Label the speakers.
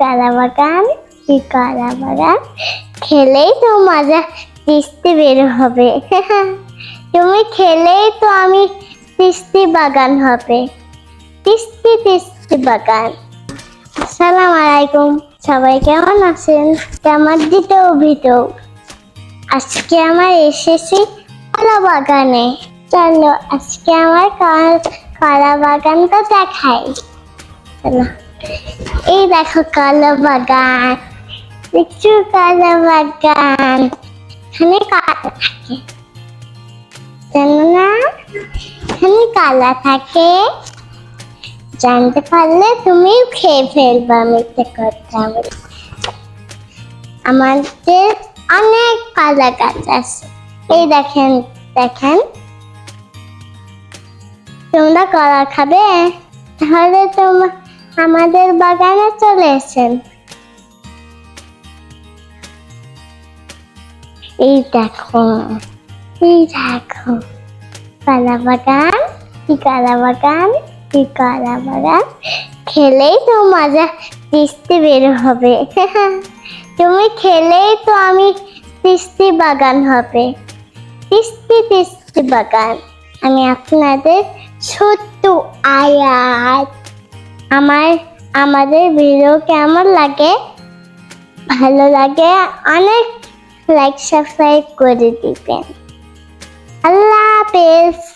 Speaker 1: কলা বাগান কি কলা বাগান খেলেই তো মজা তিস্তি বের হবে। তুমি খেলেই তো আমি তিস্তি বাগান হবে। তিস্তি তিস্তি বাগান। আসসালাম আলাইকুম। সবাই কেমন আছেন? আমার দ্বিতীয় ভিডিও আজকে আমার এসেছি কলা বাগানে চলো আজকে আমার কলা বাগানটা দেখাই। চলো। এই দেখো কলা বাগান দেখছ কলা বাগান। এখানে কালা থাকে। জানো না? এখানে কালা থাকে। জানতে পারলে তুমিও খেয়ে ফেলবা মিথ্যে কথা বলে। আমাদের অনেক কলা গাছ আছে। এই দেখেন দেখেন। তোমরা কলা খাবে? তাহলে তোমরা আমাদের বাগানে চলে এসেন এই দেখো এই দেখো, কলা বাগান, কি কলা বাগান, কি কলা বাগান। খেলেই তো মজা তিস্তি বের হবে। তুমি খেলেই তো আমি তিস্তি বাগান হবে। তিস্তি তিস্তি বাগান। আমি আপনাদের ছোট্ট আয়াত আমার আমাদের ভিডিও কেমন লাগে? ভালো লাগে অনেক লাইক সাবস্ক্রাইব করে দিবেন। আল্লাহ হাফেজ।